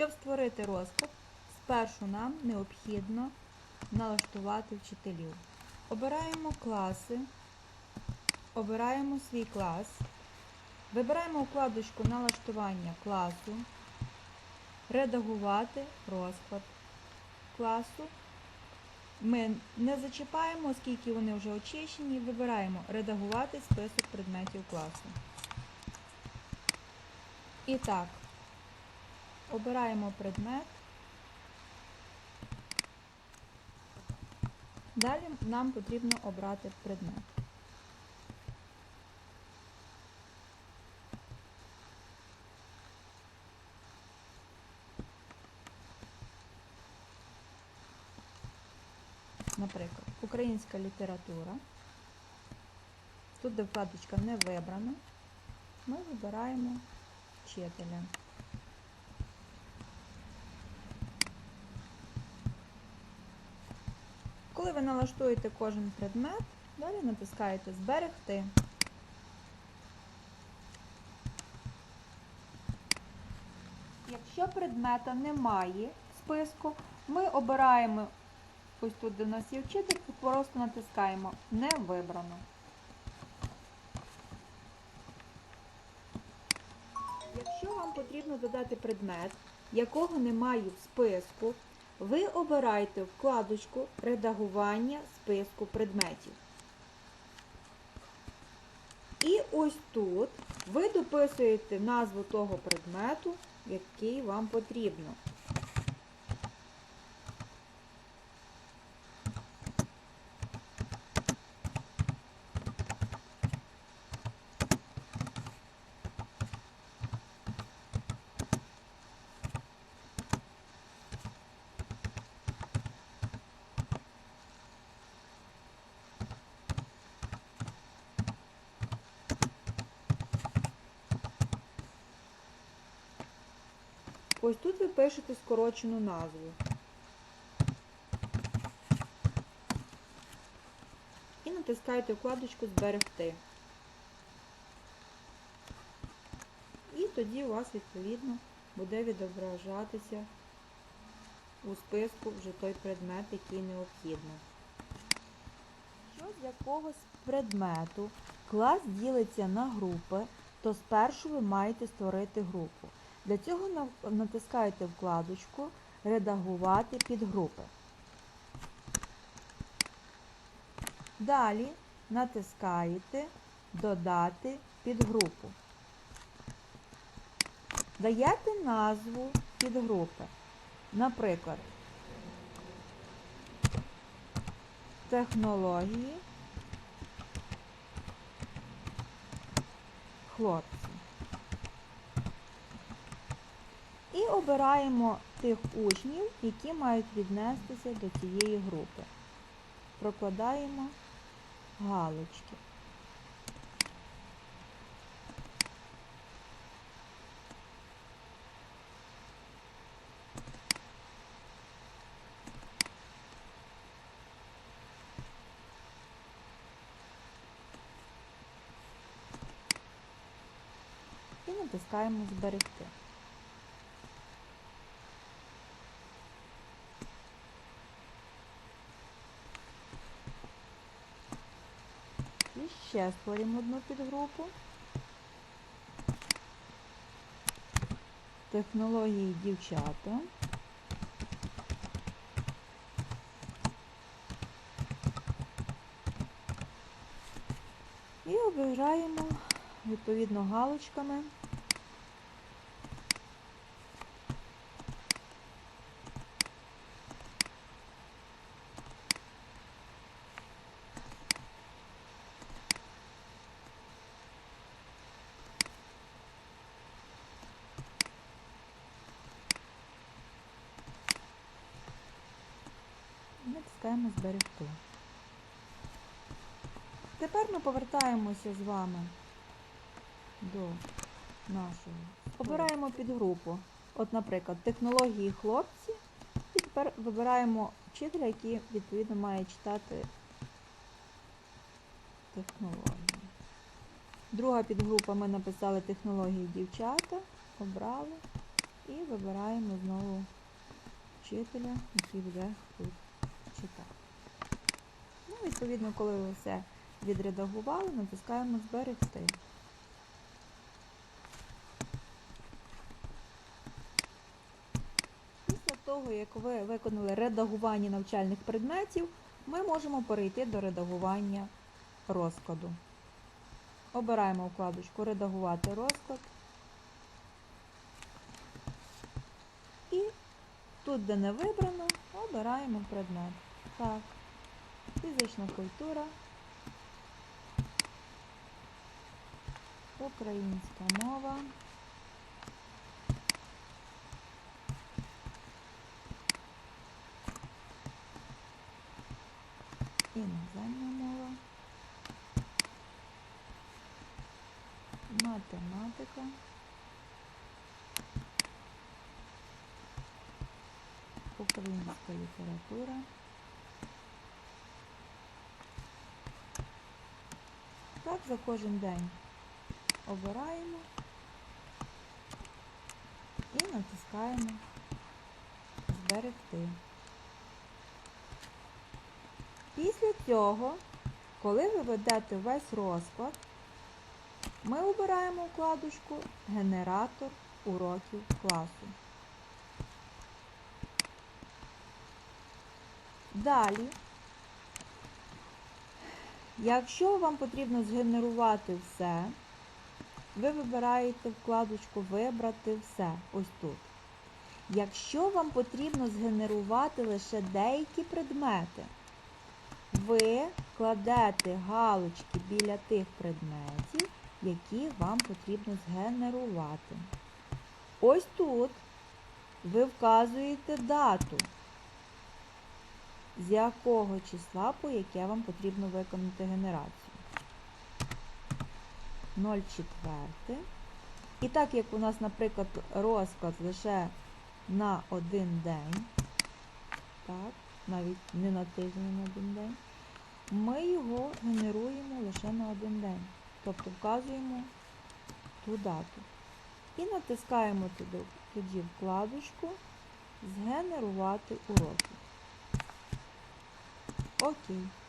Щоб створити розклад, спершу нам необхідно налаштувати вчителів. Обираємо класи, обираємо свій клас, вибираємо вкладочку налаштування класу, редагувати розклад класу. Ми не зачіпаємо, оскільки вони вже очищені, вибираємо редагувати список предметів класу. І так, обираємо предмет. Далі нам потрібно обрати предмет. Наприклад, українська література. Тут, де вкладочка не вибрана, ми вибираємо вчителя. Коли ви налаштуєте кожен предмет, далі натискаєте Зберегти. Якщо предмета немає в списку, ми обираємо ось тут, де у нас є вчитель, просто натискаємо Не вибрано. Якщо вам потрібно додати предмет, якого немає в списку, ви обираєте вкладочку Редагування списку предметів. І ось тут ви дописуєте назву того предмету, який вам потрібно. Ось тут ви пишете скорочену назву. І натискаєте вкладочку Зберегти. І тоді у вас відповідно буде відображатися у списку вже той предмет, який необхідно. Що з якогось предмету клас ділиться на групи, то спершу ви маєте створити групу. Для цього натискаєте вкладочку Редагувати підгрупи. Далі натискаєте Додати підгрупу. Даєте назву підгрупи. Наприклад, технології хлопці. І обираємо тих учнів, які мають віднестися до цієї групи. Прокладаємо галочки. І натискаємо Зберегти. Ще створимо одну підгрупу. Технології дівчата. І обираємо відповідно галочками. Натискаємо зберегти. Тепер ми повертаємося з вами до нашого. Обираємо підгрупу. От, наприклад, технології хлопці. І тепер вибираємо вчителя, який відповідно має читати технології. Друга підгрупа ми написали технології дівчата, обрали І вибираємо знову вчителя, який буде тут відповідно, коли ви все відредагували, натискаємо Зберегти. Після того, як ви виконали редагування навчальних предметів, ми можемо перейти до редагування розкладу. Обираємо вкладочку Редагувати розклад. І тут, де не вибрано, обираємо предмет. Так, фізична культура, українська мова. Іноземна мова. Математика. Українська література. За кожен день обираємо і натискаємо Зберегти. Після цього, коли ви ведете весь розклад, ми обираємо вкладочку Генератор уроків класу. Далі, якщо вам потрібно згенерувати все, ви вибираєте вкладочку Вибрати все ось тут. Якщо вам потрібно згенерувати лише деякі предмети, ви кладете галочки біля тих предметів, які вам потрібно згенерувати. Ось тут ви вказуєте дату, з якого числа, по яке вам потрібно виконати генерацію. 0,4. І так як у нас, наприклад, розклад лише на один день, так, навіть не на тиждень, а на один день, ми його генеруємо лише на один день. Тобто вказуємо ту дату. І натискаємо туди, тоді вкладочку Згенерувати уроки. Ok.